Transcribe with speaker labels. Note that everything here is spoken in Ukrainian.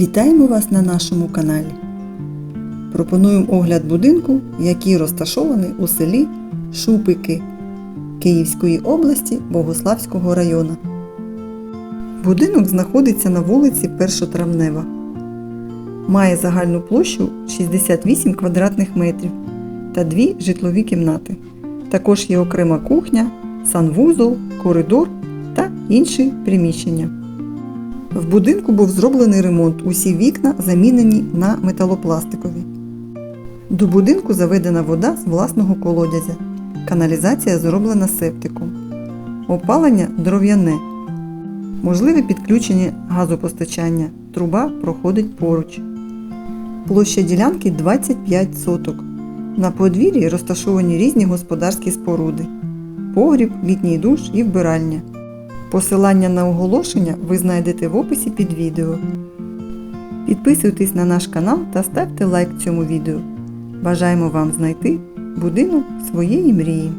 Speaker 1: Вітаємо вас на нашому каналі. Пропонуємо огляд будинку, який розташований у селі Шупики Київської області Богославського району. Будинок знаходиться на вулиці Першотравнева. Має загальну площу 68 квадратних метрів та дві житлові кімнати. Також є окрема кухня, санвузол, коридор та інші приміщення. В будинку був зроблений ремонт. Усі вікна замінені на металопластикові. До будинку заведена вода з власного колодязя. Каналізація зроблена септиком. Опалення дров'яне. Можливе підключення газопостачання. Труба проходить поруч. Площа ділянки 25 соток. На подвір'ї розташовані різні господарські споруди. Погріб, літній душ і вбиральня. Посилання на оголошення ви знайдете в описі під відео. Підписуйтесь на наш канал та ставте лайк цьому відео. Бажаємо вам знайти будинок своєї мрії.